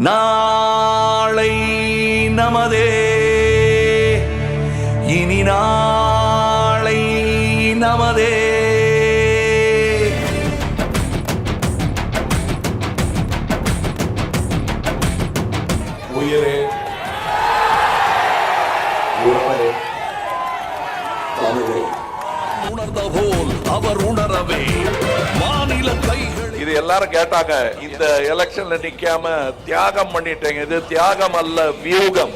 நாளை நமதே. இனி நான் எல்லாரும் கேட்டாங்க இந்த எலெக்ஷன்ல நிக்காம தியாகம் பண்ணிட்டேங்க. இது தியாகம் அல்ல வியூகம்.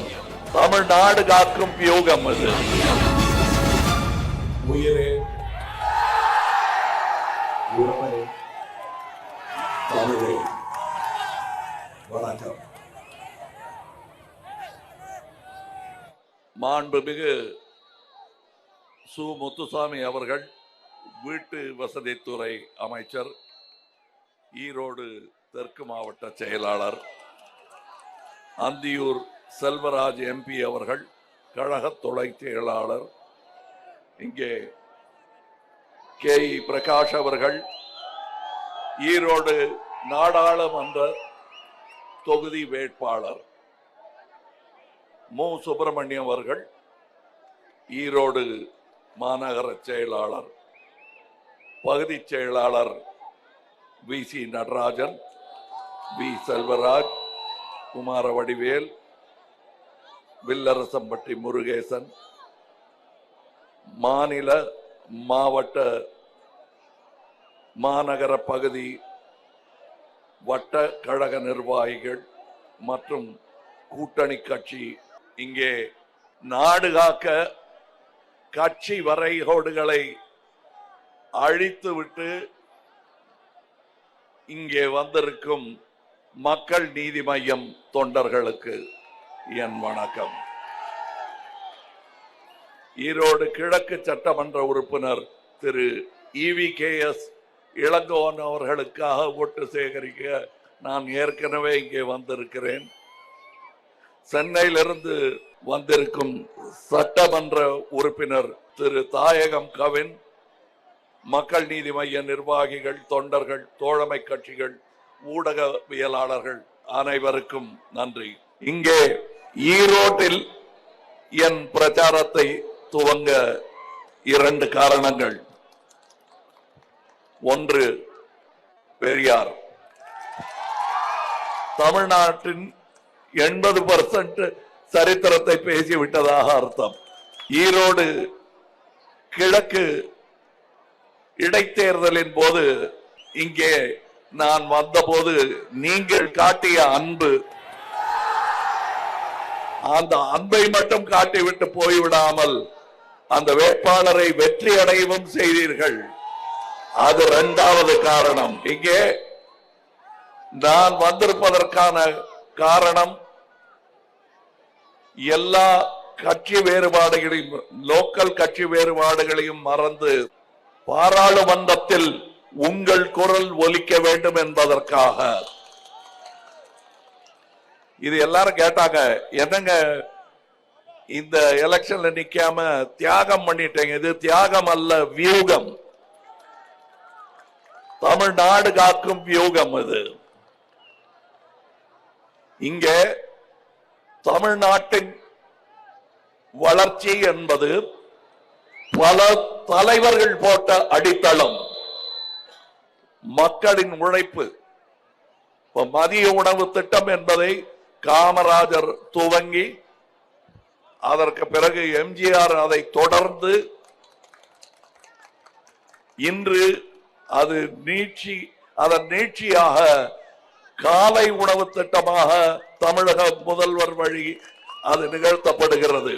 தமிழ்நாடு காக்கும் வியூகம் இது உயிரே உறவே தமிழே. வணக்கம். மாண்புமிகு சு. முத்துசாமி அவர்கள் வீட்டு வசதித்துறை அமைச்சர் ஈரோடு தெற்கு மாவட்ட செயலாளர் அந்தியூர் செல்வராஜ் எம்பி அவர்கள் கழக துணை செயலாளர் இங்கே கே இ. பிரகாஷ் அவர்கள் ஈரோடு நாடாளுமன்ற தொகுதி வேட்பாளர் மு சுப்பிரமணியம் அவர்கள் ஈரோடு மாநகர செயலாளர் பகுதி செயலாளர் V C Natarajan V Selvaraj Kumara Vadivel Villarasampatti Murugesan மாநில மாவட்ட மாநகர பகுதி வட்ட கழக நிர்வாகிகள் மற்றும் கூட்டணி கட்சி இங்கே நாடுகாக்க கட்சி வரைகோடுகளை அழித்துவிட்டு இங்கே வந்திருக்கும் மக்கள் நீதி மையம் தொண்டர்களுக்கு என் வணக்கம். ஈரோடு கிழக்கு சட்டமன்ற உறுப்பினர் Thiru EV K S Elangovan அவர்களுக்காக ஓட்டு சேகரிக்க நான் ஏற்கனவே இங்கே வந்திருக்கிறேன். சென்னையிலிருந்து வந்திருக்கும் சட்டமன்ற உறுப்பினர் திரு தாயகம் கவின் மக்கள் நீதி மைய நிர்வாகிகள் தொண்டர்கள் தோழமை கட்சிகள் ஊடகவியலாளர்கள் அனைவருக்கும் நன்றி. இங்கே ஈரோட்டில் என் பிரச்சாரத்தை துவங்க இரண்டு காரணங்கள். ஒன்று பெரியார். தமிழ்நாட்டின் எண்பது பர்சன்ட் சரித்திரத்தை பேசிவிட்டதாக அர்த்தம். ஈரோடு கிழக்கு இடைத்தேர்தலின் போது இங்கே நான் வந்தபோது நீங்கள் காட்டிய அன்பு அந்த அன்பை மட்டும் காட்டிவிட்டு போய்விடாமல் அந்த வேட்பாளரை வெற்றி அடையவும் செய்தீர்கள். அது இரண்டாவது காரணம். இங்கே நான் வந்திருப்பதற்கான காரணம் எல்லா கட்சி வேறுபாடுகளையும் லோக்கல் கட்சி வேறுபாடுகளையும் மறந்து பாராளுமன்றத்தில் உங்கள் குரல் ஒலிக்க வேண்டும் என்பதற்காக. இது எல்லாரும் கேட்டாங்க என்னங்க இந்த எலெக்ஷன்ல நிக்காம தியாகம் பண்ணிட்டேங்க? இது தியாகம் அல்ல வியூகம். தமிழ்நாடு காக்கும் வியூகம் இது. இங்கே தமிழ்நாட்டின் வளர்ச்சி என்பது பல தலைவர்கள் போட்ட அடித்தளம். மக்களின் உழைப்பு. மதிய உணவு திட்டம் என்பதை காமராஜர் துவங்கி அதற்கு பிறகு எம்ஜிஆர் அதை தொடர்ந்து இன்று அது நீட்சி அதன் நீட்சியாக காலை உணவு திட்டமாக தமிழக முதல்வர் வழி அது நிகழ்த்தப்படுகிறது.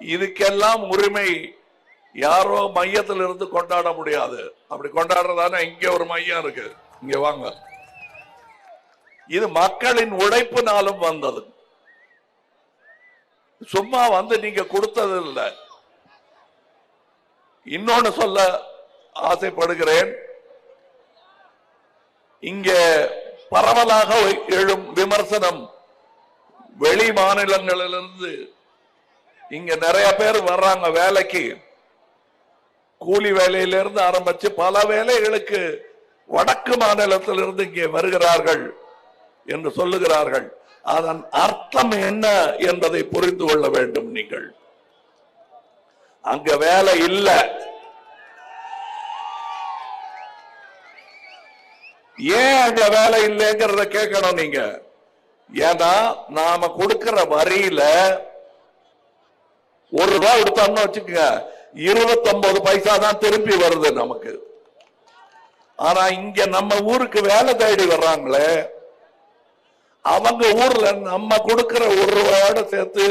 இதுக்கெல்லாம் உரிமை யாரோ மையத்தில் இருந்து கொண்டாட முடியாது. அப்படி கொண்டாடுறதானே? இங்க ஒரு மையம் இருக்கு. இங்க வாங்க. இது மக்களின் உழைப்பினாலும் வந்தது. சும்மா வந்து நீங்க கொடுத்தது இல்லை இன்னொன்னு சொல்ல ஆசைப்படுகிறேன். இங்க பரவலாக எழும் விமர்சனம் வெளி மாநிலங்களிலிருந்து இங்க நிறைய பேர் வர்றாங்க வேலைக்கு. கூலி வேலையிலிருந்து ஆரம்பிச்சு பல வேலைகளுக்கு வடக்கு மாநிலத்திலிருந்து இங்கே வருகிறார்கள் என்று சொல்லுகிறார்கள். அதன் அர்த்தம் என்ன என்பதை புரிந்து கொள்ள வேண்டும் நீங்கள். அங்க வேலை இல்லை. ஏன் அங்க வேலை இல்லைங்கிறத கேட்கணும் நீங்க. ஏன்னா நாம கொடுக்கிற வரியில ஒரு ரூபாய் கொடுத்தோம்னு வச்சுக்கோங்க. இருபத்தொன்பது பைசா தான் திருப்பி வருது நமக்கு. ஆனா இங்க நம்ம ஊருக்கு வேலை தேடி வர்றாங்களே. அவங்க ஊர்ல நம்ம கொடுக்கிற ஒரு ரூபாயோட சேர்த்து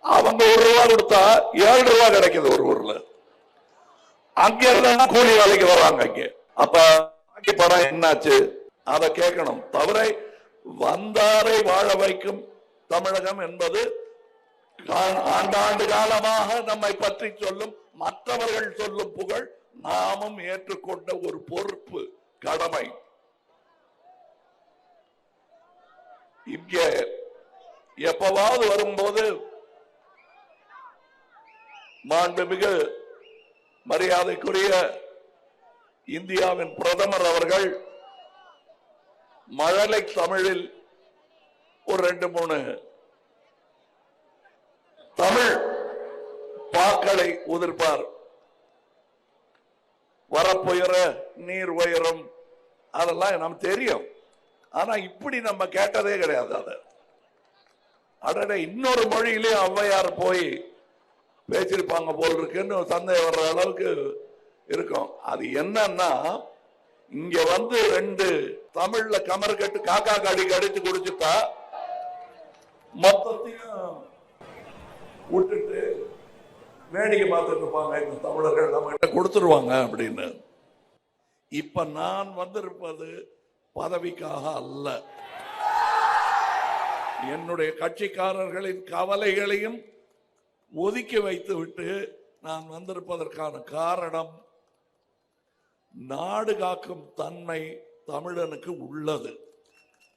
அவங்க ஒரு ரூபா கொடுத்தா ஏழு ரூபாய் கிடைக்குது ஒரு ஊர்ல. அங்க இருந்தா கூலி வேலைக்கு வர்றாங்க இங்க. அப்ப பாக்கி படம் என்னாச்சு? அதை கேட்கணும். தவிர வந்தாரை வாழ வைக்கும் தமிழகம் என்பது ஆண்டாண்டு காலமாக நம்மை பற்றி சொல்லும் மற்றவர்கள் சொல்லும் புகழ் நாமும் ஏற்றுக்கொண்ட ஒரு பொறுப்பு கடமை. இங்கே எப்பவாவது வரும்போது மாண்புமிகு மரியாதைக்குரிய இந்தியாவின் பிரதமர் அவர்கள் மழலை தமிழில் ஒரு ரெண்டு மூணு தமிழ் பாக்களை உதிர்ப்பார். வரப்புயர நீர் உயரும் அதெல்லாம் நமக்கு தெரியும். ஆனா இப்படி நம்ம கேட்டதே கிடையாது அது. அடட இன்னொரு மொழியிலே ஔவையார் போய் பேசியிருப்பாங்க போல் இருக்குன்னு சந்தேகம் வர்ற அளவுக்கு இருக்கும். அது என்னன்னா இங்க வந்து ரெண்டு தமிழ்ல கமர் கட்டு காக்கா கடி கடிச்சு குடிச்சுட்டா மொத்தத்தையும் விட்டுட்டு வேடிக்கை பார்த்துட்டு இருப்பாங்க இந்த தமிழர்கள் நம்ம கிட்ட கொடுத்துருவாங்க அப்படின்னு. இப்ப நான் வந்திருப்பது பதவிக்காக அல்ல. என்னுடைய கட்சிக்காரர்களின் கவலைகளையும் ஒதுக்கி வைத்து விட்டு நான் வந்திருப்பதற்கான காரணம் நாடு காக்கும் தன்மை தமிழனுக்கு உள்ளது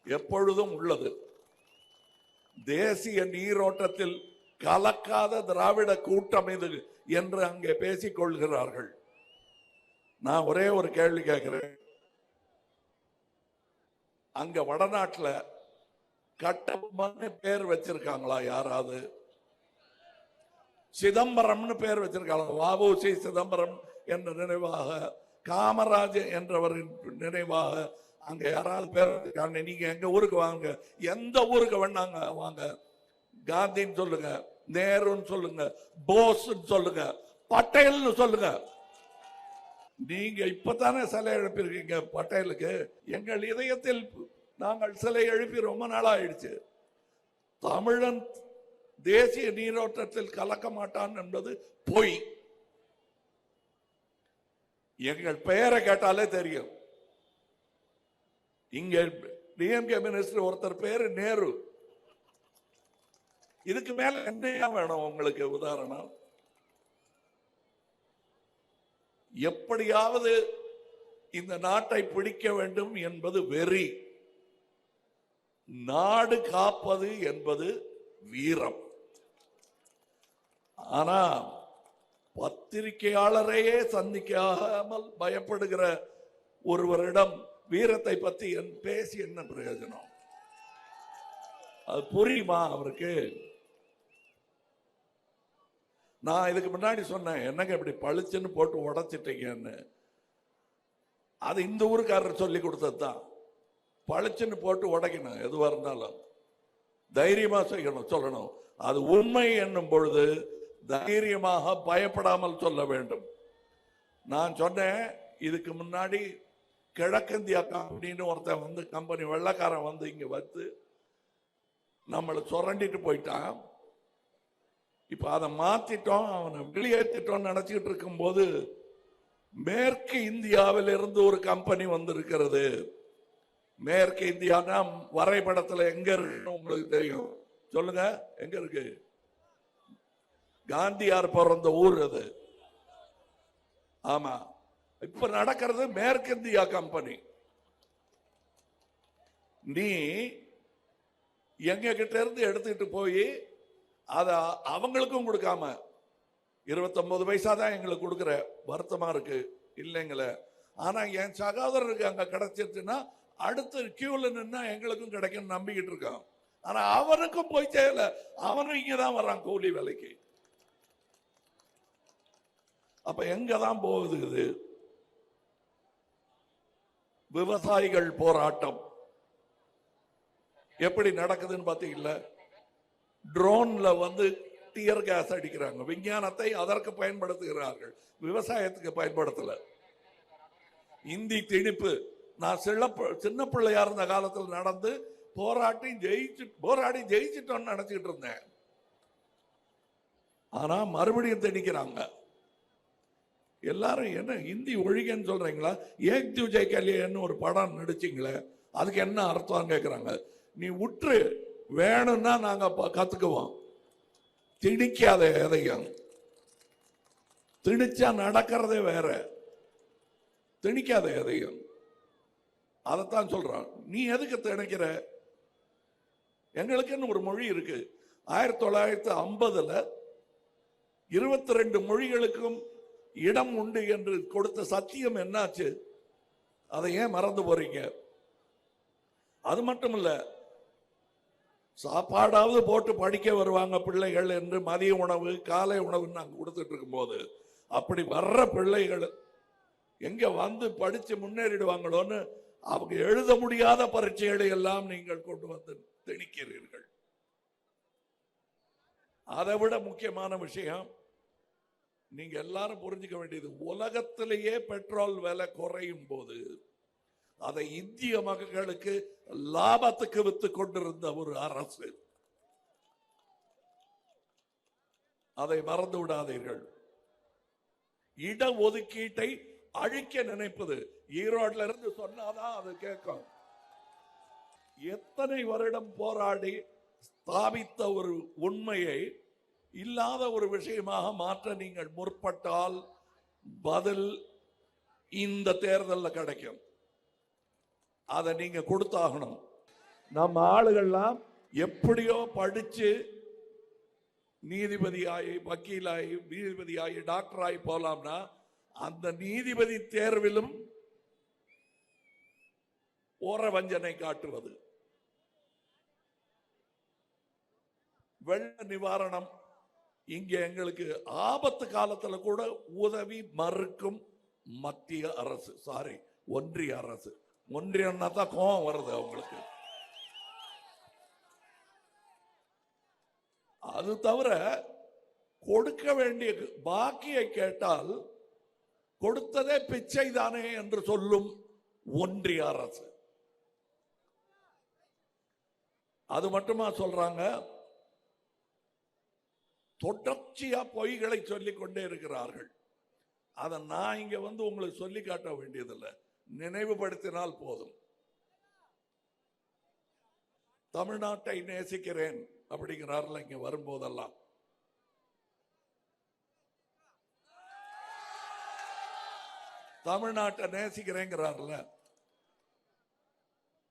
எப்பொழுதும் உள்ளது. தேசிய நீரோட்டத்தில் கலக்காத திராவிட கூட்டம் இது என்று அங்கே பேசிக் கொள்கிறார்கள். நான் ஒரே ஒரு கேள்வி கேட்கிறேன். அங்க வடநாட்டில் கட்டபொம்மன்னு பேர் வச்சிருக்காங்களா யாராவது? சிதம்பரம்னு பேர் வச்சிருக்காங்க வஉசி சிதம்பரம் என்ற நினைவாக காமராஜ் என்றவரின் நினைவாக அங்க யாராவது பேர் வச்சிருக்காங்க? நீங்க எங்க ஊருக்கு வாங்க? எந்த ஊருக்கு வேணாங்க வாங்க? காந்தின்னு சொல்லுங்க நேருன்னு சொல்லுங்க போஸ்ன்னு சொல்லுங்க பட்டேல்னு சொல்லுங்க. நீங்க இப்பதானே சிலை எழுப்பியிருக்கீங்க பட்டேலுக்கு. எங்கள் இதயத்தில் நாங்கள் சிலை எழுப்பி ரொம்ப நாள் ஆயிடுச்சு தமிழன் தேசிய நீரோட்டத்தில் கலக்க மாட்டான் என்பது பொய். எங்கள் பெயரை கேட்டாலே தெரியும். இங்க டிஎம்கே மினிஸ்டர் ஒருத்தர் பேரு நேரு. இதுக்கு மேல என்னையா வேணும் உங்களுக்கு உதாரணம்? எப்படியாவது இந்த நாட்டை பிடிக்க வேண்டும் என்பது வெறி. நாடு காப்பது என்பது வீரம். ஆனா பத்திரிகையாளரையே சந்திக்காமல் பயப்படுகிற ஒருவரிடம் வீரத்தை பத்தி என் பேசி என்ன பிரயோஜனம்? அது புரியுமா அவருக்கு? நான் இதுக்கு முன்னாடி சொன்னேன் என்னங்க இப்படி பளிச்சுன்னு போட்டு உடைச்சிட்டீங்கன்னு. அது இந்த ஊருக்காரர் சொல்லி கொடுத்தது தான் பளிச்சுன்னு போட்டு உடைக்கணும் எதுவாக இருந்தாலும். தைரியமாக செய்யணும் சொல்லணும். அது உண்மை என்னும் பொழுது தைரியமாக பயப்படாமல் சொல்ல வேண்டும். நான் சொன்னேன் இதுக்கு முன்னாடி கிழக்கிந்தியா கம்பெனின்னு ஒருத்தன் வந்து கம்பெனி வெள்ளக்காரன் வந்து இங்கே வந்து நம்மளை சுரண்டிட்டு போயிட்டான். இப்போ அதை மாத்திட்டோம் அவனை வெளியேற்றிட்டோம் நினைச்சிட்டு இருக்கும்போது மேற்கு இந்தியாவில் இருந்து ஒரு கம்பெனி வந்திருக்கிறது. மேற்கு இந்தியானா வரைபடத்தில் எங்க இருக்குன்னு உங்களுக்கு தெரியும். சொல்லுங்க எங்க இருக்கு? காந்தியார் பிறந்த ஊர் அது. ஆமா. இப்ப நடக்கிறது மேற்கு இந்தியா கம்பெனி நீ எங்க கிட்ட இருந்து எடுத்துக்கிட்டு போய் அதை அவங்களுக்கும் கொடுக்காம இருபத்தொம்போது பைசா தான் எங்களுக்கு கொடுக்குற வருத்தமாக இருக்குது இல்லைங்களே? ஆனால் என் சகோதரருக்கு அங்கே கிடச்சிருச்சுன்னா அடுத்து கியூவில் நின்னா எங்களுக்கும் கிடைக்கும்னு நம்பிக்கிட்டு இருக்கான். ஆனால் அவனுக்கும் போய் சேரல. அவனும் இங்கே தான் வர்றான் கூலி வேலைக்கு. அப்போ எங்கே தான் போகுது இது? விவசாயிகள் போராட்டம். எப்படி நடக்குதுன்னு பார்த்தீங்களா ட்ரோன்ல வந்து டியர் கேஸ் அடிக்கிறாங்க. விஞ்ஞானத்தை அதற்கு பயன்படுத்துகிறார்கள். விவசாயத்துக்கு பயன்படுத்தல. இந்தி திணிப்பு. நான் சின்ன சின்ன பிள்ளையா இருந்த காலத்தில் நடந்து போராட்டி ஜெயிச்சு போராடி ஜெயிச்சிட்டோம்னு நினைச்சிட்டு இருந்தேன். ஆனா மறுபடியும் திணிக்கிறாங்க. எல்லாரும் என்ன ஹிந்தி ஒழிகன்னு சொல்றீங்களா? ஏக் தூ ஜெய் ஒரு படம் நடிச்சிங்களே அதுக்கு என்ன அர்த்தம் கேட்குறாங்க நீ உற்று வேணும்னா நாங்கள் கற்றுக்குவோம் திணிக்காத எதையும் திணிச்சா நடக்கிறதே வேற. திணிக்காத எதையும் அதைத்தான் சொல்கிறான் நீ எதுக்கு திணிக்கிற? எங்களுக்குன்னு ஒரு மொழி இருக்கு. ஆயிரத்தி தொள்ளாயிரத்தி ஐம்பதில் இருபத்தி ரெண்டு மொழிகளுக்கும் இடம் உண்டு என்று கொடுத்த சத்தியம் என்னாச்சு? அதை ஏன் மறந்து போறீங்க? அது மட்டும் இல்லை சாப்பாடாவது போட்டு படிக்க வருவாங்க பிள்ளைகள் என்று மதிய உணவு காலை உணவு நாங்கள் கொடுத்துட்டு இருக்கும்போது அப்படி வர்ற பிள்ளைகள் எங்கே வந்து படித்து முன்னேறிடுவாங்களோன்னு அவங்க எழுத முடியாத பரீட்சைகளை எல்லாம் நீங்கள் கொண்டு வந்து திணிக்கிறீர்கள். அதை விட முக்கியமான விஷயம் நீங்க எல்லாரும் புரிஞ்சுக்க வேண்டியது உலகத்திலேயே பெட்ரோல் விலை குறையும் போது அதை இந்திய மக்களுக்கு லாபத்துக்கு வித்து கொண்டிருந்த ஒரு அரசு. அதை மறந்து விடாதீர்கள். இட ஒதுக்கீட்டை அழிக்க நினைப்பது ஈரோட்ல இருந்து சொன்னாதான் அது கேட்கும். எத்தனை வருடம் போராடி ஸ்தாபித்த ஒரு உண்மையை இல்லாத ஒரு விஷயமாக மாற்ற நீங்கள் முற்பட்டால் பதில் இந்த தேர்தலில் கிடைக்கும். அதை நீங்க கொடுத்தாகணும். நம்ம ஆளுகள்லாம் எப்படியோ படிச்சு நீதிபதியாகி வக்கீலாகி நீதிபதியாகி டாக்டராகி போகலாம்னா அந்த நீதிபதி தேர்விலும் ஓர வஞ்சனை காட்டுவது. வெள்ள நிவாரணம் இங்கே எங்களுக்கு ஆபத்து காலத்தில் கூட உதவி மறுக்கும் மத்திய அரசு சாரி ஒன்றிய அரசு. ஒன்றியம்னா தான் கோபம் வருது அவங்களுக்கு. அது தவிர கொடுக்க வேண்டிய பாக்கியை கேட்டால் கொடுத்ததே பிச்சை தானே என்று சொல்லும் ஒன்றிய அரசு. அது மட்டுமா சொல்றாங்க? தொடர்ச்சியா பொய்களை சொல்லிக் கொண்டே இருக்கிறார்கள். அதை நான் இங்க வந்து உங்களுக்கு சொல்லி காட்ட வேண்டியதில்லை. நினைவுபடுத்தினால் போதும். தமிழ்நாட்டை நேசிக்கிறேன் அப்படிங்கிறார்ல இங்க வரும்போதெல்லாம். தமிழ்நாட்டை நேசிக்கிறேங்கிறார்ல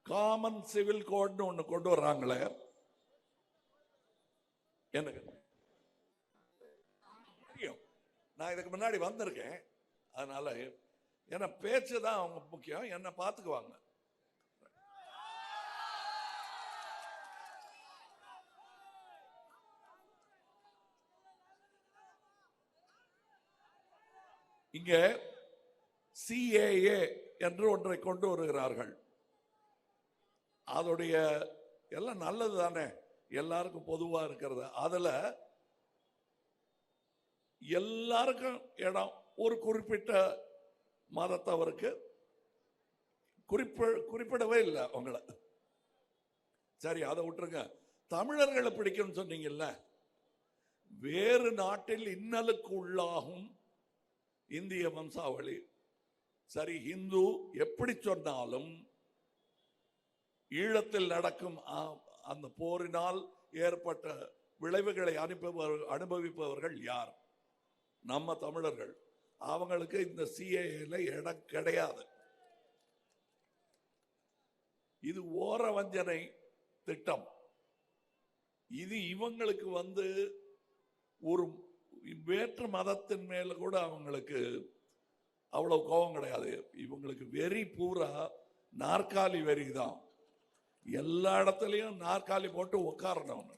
காமன் சிவில் கோட்னு ஒன்று கொண்டு வர்றாங்களே. எனக்கு தெரியும். நான் இதுக்கு முன்னாடி வந்திருக்கேன். அதனால ஏன்னா பேச்சு தான் அவங்க முக்கியம் என்னை பார்த்துக்குவாங்க. இங்க சிஏஏ என்று ஒன்றை கொண்டு வருகிறார்கள். அதோடைய எல்லாம் நல்லது தானே எல்லாருக்கும் பொதுவாக இருக்கிறது. அதில் எல்லாருக்கும் இடம் ஒரு குறிப்பிட்ட மதத்தவருக்கு குறிப்ப குறிப்பிடவே இல்லை அவங்கள. சரி அதை விட்டுருங்க. தமிழர்களை பிடிக்கும்னு சொன்னீங்கல்ல வேறு நாட்டில் இன்னலுக்கு உள்ளாகும் இந்திய வம்சாவளி. சரி இந்து எப்படி சொன்னாலும் ஈழத்தில் நடக்கும் அந்த போரினால் ஏற்பட்ட விளைவுகளை அனுப்புபவர் அனுபவிப்பவர்கள் யார்? நம்ம தமிழர்கள். அவங்களுக்கு இந்த சிஏல இடம் கிடையாது. இது ஓர வஞ்சனை திட்டம். இது இவங்களுக்கு வந்து ஒரு வேற்று மதத்தின் மேல கூட அவங்களுக்கு அவ்வளவு கோபம் கிடையாது. இவங்களுக்கு வெறி பூரா நாற்காலி வெறி தான். எல்லா இடத்துலையும் நாற்காலி போட்டு உட்காரணும்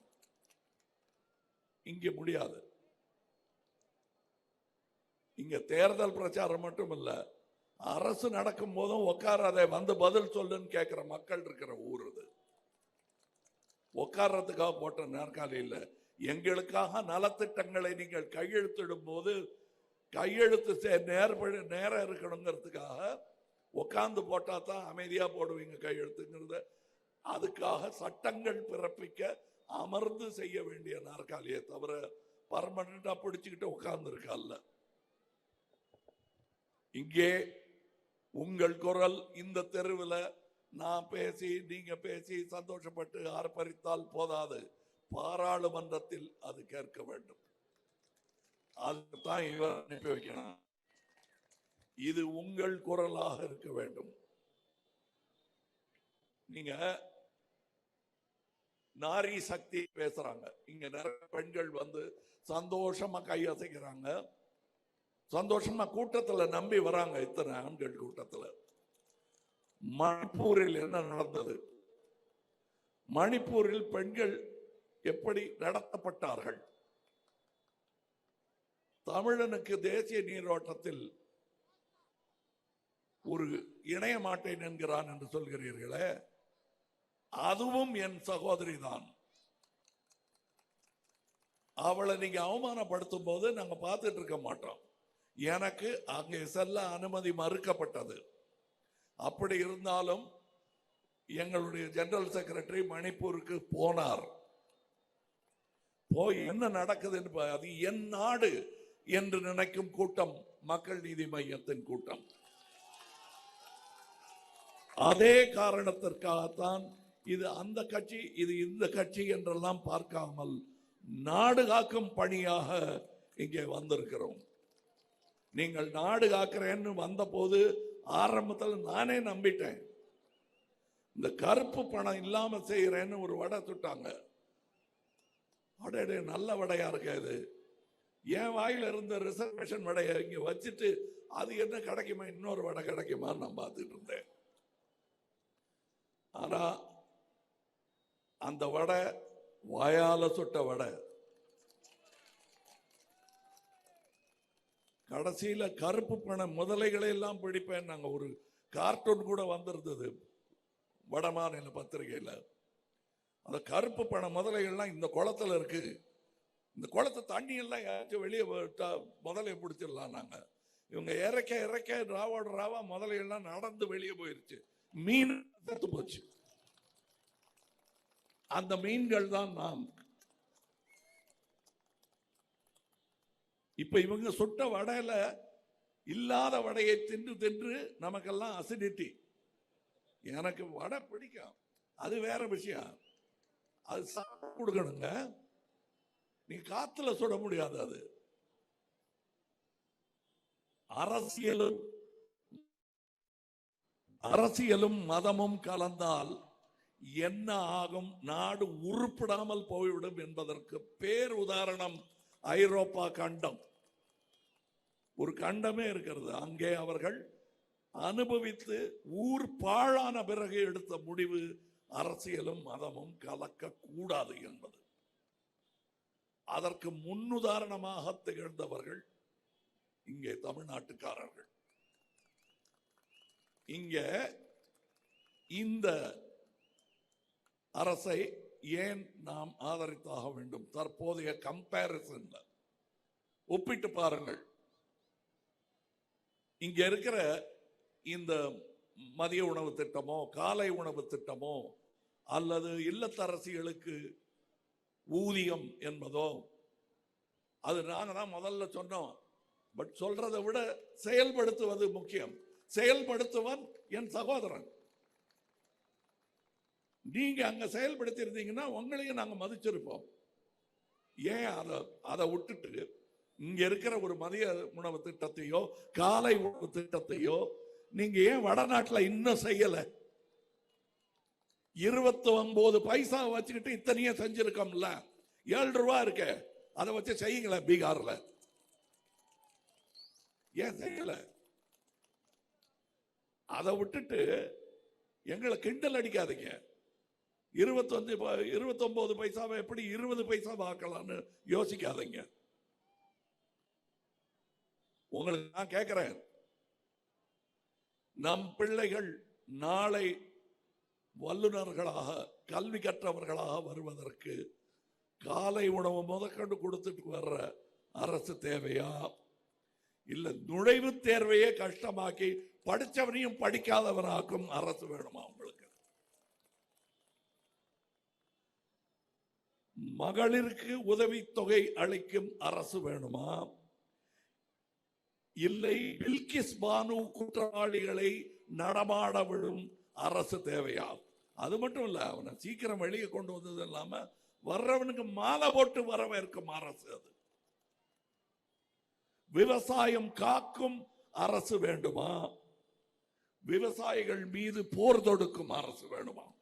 இங்கே முடியாது. இங்கே தேர்தல் பிரச்சாரம் மட்டும் இல்லை அரசு நடக்கும் போதும் உட்காராத வந்து பதில் சொல்லுன்னு கேட்குற மக்கள் இருக்கிற ஊர் இது உட்கார்றதுக்காக போட்ட நாற்காலி எங்களுக்காக நலத்திட்டங்களை நீங்கள் கையெழுத்திடும் போது கையெழுத்து சே- நேர்படி நேரம் இருக்கணுங்கிறதுக்காக உட்காந்து போட்டால் தான் அமைதியாக போடுவீங்க கையெழுத்துங்கிறத. அதுக்காக சட்டங்கள் பிறப்பிக்க அமர்ந்து செய்ய வேண்டிய நாற்காலியை தவிர பர்மனண்டா பிடிச்சிக்கிட்டு உட்கார்ந்துருக்கால இங்கே உங்கள் குரல் இந்த தெருவில் நான் பேசி நீங்க பேசி சந்தோஷப்பட்டு ஆர்ப்பரித்தால் போதாது. பாராளுமன்றத்தில் அது கேட்க வேண்டும். அதுதான் இவர் அனுப்பி வைக்கணும். இது உங்கள் குரலாக இருக்க வேண்டும். நீங்க நாரி சக்தி பேசுறாங்க. இங்க நிறைய பெண்கள் வந்து சந்தோஷமா கையசைக்கிறாங்க சந்தோஷமா கூட்டத்தில் நம்பி வராங்க இத்தனை ஆண்கள் கூட்டத்தில். மணிப்பூரில் என்ன நடந்தது? மணிப்பூரில் பெண்கள் எப்படி நடத்தப்பட்டார்கள்? தமிழனுக்கு தேசிய நீரோட்டத்தில் ஒரு இணைய மாட்டேன் என்கிறான் என்று சொல்கிறீர்களே அதுவும் என் சகோதரி தான் அவளை நீங்க அவமானப்படுத்தும் போது நாங்க பார்த்துட்டு இருக்க மாட்டோம். எனக்கு அங்கே செல்ல அனுமதி மறுக்கப்பட்டது. அப்படி இருந்தாலும் எங்களுடைய ஜெனரல் செக்ரட்டரி மணிப்பூருக்கு போனார். போய் என்ன நடக்குது என்று அது என் நாடு என்று நினைக்கும் கூட்டம் மக்கள் நீதி மையத்தின் கூட்டம். அதே காரணத்திற்காகத்தான் இது அந்த கட்சி இது இந்த கட்சி என்றெல்லாம் பார்க்காமல் நாடு காக்கும் பணியாக இங்கே வந்திருக்கிறோம். நீங்கள் நாடு காக்கிறேன்னு வந்தபோது ஆரம்பத்தில் நானே நம்பிட்டேன். இந்த கருப்பு பணம் இல்லாமல் செய்கிறேன்னு ஒரு வடை சுட்டாங்க. அடடே நல்ல வடையா இருக்காது என் வாயில் இருந்த ரிசர்வேஷன் வடையை இங்கே வச்சுட்டு அது என்ன கிடைக்குமா? இன்னொரு வடை கிடைக்குமா நான் பார்த்துட்டு இருந்தேன். ஆனால் அந்த வடை வாயால் சுட்ட வடை. கடைசியில் கருப்பு பண முதலைகளை எல்லாம் பிடிப்பேன். நாங்கள் ஒரு கார்ட்டூன் கூட வந்திருந்தது. வடமாநில பத்திரிகையில். அந்த கருப்பு பண முதலைகள்லாம் இந்த குளத்துல இருக்குது இந்த குளத்து தண்ணியெல்லாம் யாராச்சும் வெளியே விட்டா முதலையை பிடிச்சிடலாம் நாங்கள் இவங்க இறக்க இறக்க ராவோட ராவா முதலையெல்லாம் நடந்து வெளியே போயிருச்சு. மீன் செத்து போச்சு. அந்த மீன்கள் தான் நாம். இப்ப இவங்க சுட்ட வடையில இல்லாத வடையை தின்று தின்று நமக்கெல்லாம் அசிடிட்டி எனக்கு வடை பிடிக்கும். அது வேற விஷயம். அது சாப்பிட்டு கொடுக்கணுங்க. நீ காத்துல சுட முடியாது அது. அரசியலும் அரசியலும் மதமும் கலந்தால் என்ன ஆகும்? நாடு உருப்பிடாமல் போய்விடும் என்பதற்கு பேர் உதாரணம். ஐரோப்பா கண்டம். ஒரு கண்டமே இருக்கிறது. அங்கே அவர்கள் அனுபவித்து ஊர் பாழான பிறகு எடுத்த முடிவு அரசியலும் மதமும் கலக்க கூடாது என்பது. அதற்கு முன்னுதாரணமாக திகழ்ந்தவர்கள் இங்கே தமிழ்நாட்டுக்காரர்கள். இங்க இந்த அரசை ஏன் நாம் ஆதரித்தாக வேண்டும்? தற்போதைய கம்பேரிசன்ல ஒப்பிட்டு பாருங்கள். இங்க இருக்கிற இந்த மதிய உணவு திட்டமோ காலை உணவு திட்டமோ அல்லது இல்லத்தரசிகளுக்கு ஊதியம் என்பதோ அது நாங்க தான் முதல்ல சொன்னோம். பட் சொல்றதை விட செயல்படுத்துவது முக்கியம். செயல்படுத்துவன் என் சகோதரன். நீங்கள் அங்கே செயல்படுத்தியிருந்தீங்கன்னா உங்களையும் நாங்கள் மதிச்சிருப்போம். ஏன் அதை அதை விட்டுட்டு இங்கே இருக்கிற ஒரு மதிய உணவு திட்டத்தையோ காலை உணவு திட்டத்தையோ நீங்கள் ஏன் வடநாட்டில் இன்னும் செய்யலை? இருபத்தி ஒன்பது பைசா வச்சுக்கிட்டு இத்தனையே செஞ்சிருக்கோம்ல. ஏழு ரூபா இருக்கு அதை வச்சு செய்யுங்களேன் பீகாரில். ஏன் செய்யல? அதை விட்டுட்டு எங்களை கிண்டல் அடிக்காதீங்க. இருபத்தஞ்சு ப- இருபத்தொன்பது பைசாவை எப்படி இருபது பைசா ஆக்கலாம்னு யோசிக்காதீங்க. உங்களுக்கு நான் கேட்கிறேன். நம் பிள்ளைகள் நாளை வல்லுநர்களாக கல்வி கற்றவர்களாக வருவதற்கு காலை உணவு முதற்கொண்டு கொடுத்துட்டு வர்ற அரசு தேவையா? இல்ல நுழைவுத் தேர்வையே கஷ்டமாக்கி படிச்சவனையும் படிக்காதவனாக்கும் அரசு வேணுமா உங்களுக்கு? மகளிருக்கு உதவித்தொகை அளிக்கும் அரசு வேணுமா? இல்லை பில்கிஸ் பானு குற்றவாளிகளை நடமாட விடும் அரசு தேவையா அது மட்டும் இல்லை அவனை சீக்கிரம் வெளியே கொண்டு வந்தது இல்லாம வர்றவனுக்கு மாலை போட்டு வரவேற்கும் அரசு அது. விவசாயம் காக்கும் அரசு வேண்டுமா? விவசாயிகள் மீது போர் தொடுக்கும் அரசு வேணுமா?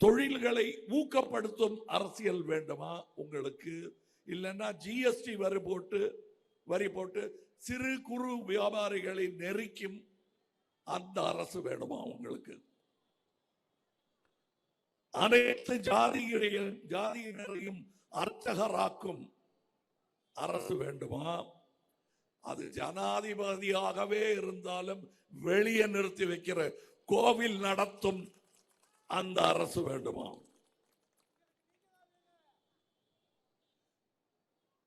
தொழில்களை ஊக்கப்படுத்தும் அரசியல் வேண்டுமா உங்களுக்கு? இல்லைன்னா ஜிஎஸ்டி வரி போட்டு வரி போட்டு சிறு குறு வியாபாரிகளை நெருக்கும் அந்த அரசு வேணுமா உங்களுக்கு? அனைத்து ஜாதிகளையும் ஜாதியினரையும் அர்ச்சகராக்கும் அரசு வேண்டுமா? அது ஜனாதிபதியாகவே இருந்தாலும் வெளியே நிறுத்தி வைக்கிற கோவில் நடத்தும் அந்த அரசு வேண்டுமா?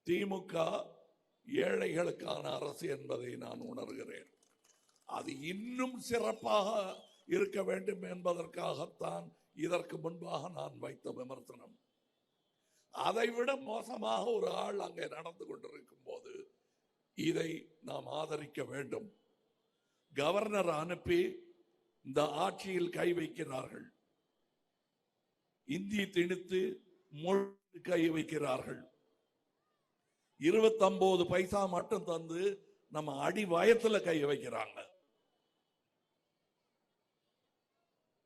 திமுக ஏழைகளுக்கான அரசு என்பதை நான் உணர்கிறேன். அது இன்னும் சிறப்பாக இருக்க வேண்டும் என்பதற்காகத்தான் இதற்கு முன்பாக நான் வைத்த விமர்சனம். அதைவிட மோசமாக ஒரு ஆள் அங்கே நடந்து கொண்டிருக்கும் போது இதை நாம் ஆதரிக்க வேண்டும். கவர்னர் அனுப்பி இந்த ஆட்சியில் கை வைக்கிறார்கள். இந்தி திணித்து மொழி கை வைக்கிறார்கள். இருபத்தொன்பது பைசா மட்டும் தந்து நம்ம அடி வயத்துல கை வைக்கிறாங்க.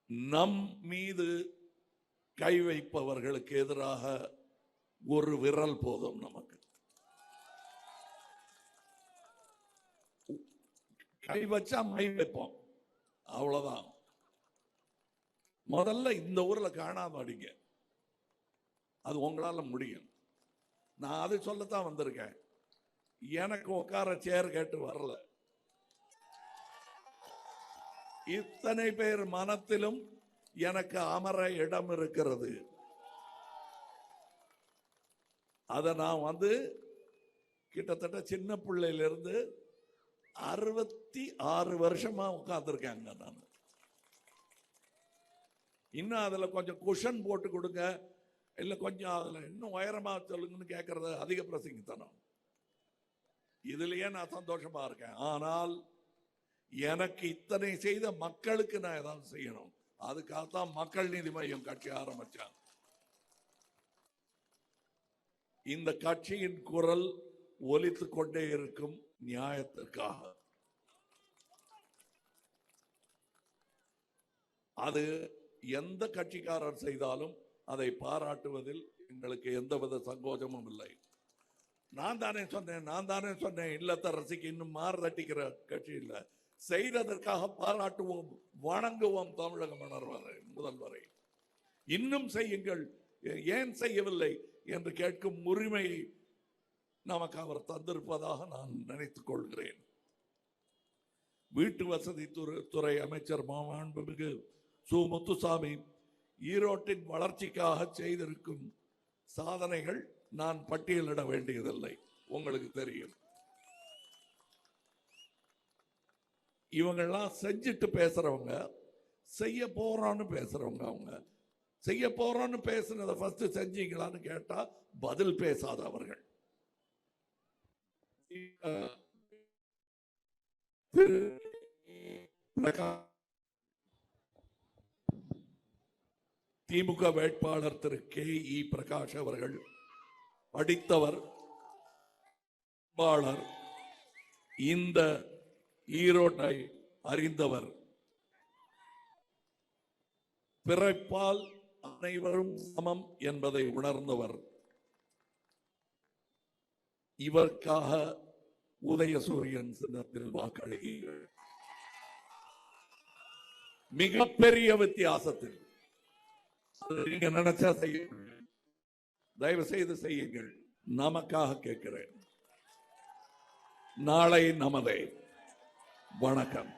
நம் மீது கை வைப்பவர்களுக்கு எதிராக ஒரு விரல் போதும் நமக்கு. கை வச்சா மை வைப்போம். அவ்வளவுதான். முதல்ல இந்த ஊரில் காணாம அடிங்க. அது உங்களால் முடியும். நான் அதை சொல்லத்தான் வந்திருக்கேன். எனக்கு உட்கார சேர் கேட்டு வரல. இத்தனை பேர் மனத்திலும் எனக்கு அமர இடம் இருக்கிறது. அதை நான் வந்து கிட்டத்தட்ட சின்ன பிள்ளையிலிருந்து அறுபத்தி ஆறு வருஷமா உட்காந்துருக்கேங்க நான். இன்னும் அதில் கொஞ்சம் குஷன் போட்டு கொடுங்க. இல்லை கொஞ்சம் அதில் இன்னும் உயரமாக சொல்லுங்கன்னு கேட்குறது அதிக பிரசங்கித்தனம். இதுலேயே நான் சந்தோஷமாக இருக்கேன். ஆனால் எனக்கு இத்தனை செய்த மக்களுக்கு நான் ஏதாவது செய்யணும். அதுக்காகத்தான் மக்கள் நீதி மையம் கட்சி ஆரம்பித்தேன் இந்த கட்சியின் குரல் ஒலித்து கொண்டே இருக்கும் நியாயத்திற்காக. அது எந்த கட்சிக்காரர் செய்தாலும் அதை பாராட்டுவதில் எங்களுக்கு எந்தவித சங்கோஜமும் இல்லை. நான் தானே சொன்னேன் நான் தானே சொன்னேன் இல்லத்தரசிக்கு இன்னும் மாறு தட்டிக்கிற கட்சி இல்லை. செய்ததற்காக பாராட்டுவோம் வணங்குவோம் தமிழக மணர்வரை முதல்வரை. இன்னும் செய்யுங்கள் ஏன் செய்யவில்லை என்று கேட்கும் உரிமையை நமக்கு அவர் தந்திருப்பதாக நான் நினைத்துக் கொள்கிறேன். வீட்டு வசதி துறை துறை அமைச்சர் மாண்புமிகு சு முத்துசாமி ஈரோட்டின் வளர்ச்சிக்காக செய்திருக்கும் சாதனைகள் நான் பட்டியலிட வேண்டியதில்லை. உங்களுக்கு தெரியும். இவங்கெல்லாம் செஞ்சுட்டு பேசுறவங்க செய்ய போறோம்னு பேசுறவங்க அவங்க. செய்ய போறோன்னு பேசுனதை ஃபர்ஸ்ட் செஞ்சீங்களான்னு கேட்டா பதில் பேசாதவர்கள் திரு பிரகாஷ் திமுக வேட்பாளர் திரு கே இ பிரகாஷ் அவர்கள் படித்தவர் வேட்பாளர் இந்த ஈரோட்டை அறிந்தவர். பிறப்பால் அனைவரும் சமம் என்பதை உணர்ந்தவர். இவருக்காக உதயசூரியன் சின்னத்தில் வாக்களியுங்கள். மிகப்பெரிய வித்தியாசத்தில் நீங்க நினைச்சா செய்யுங்கள். தயவு செய்து செய்யுங்கள். நமக்காக கேட்கிறேன். நாளை நமதே. வணக்கம்.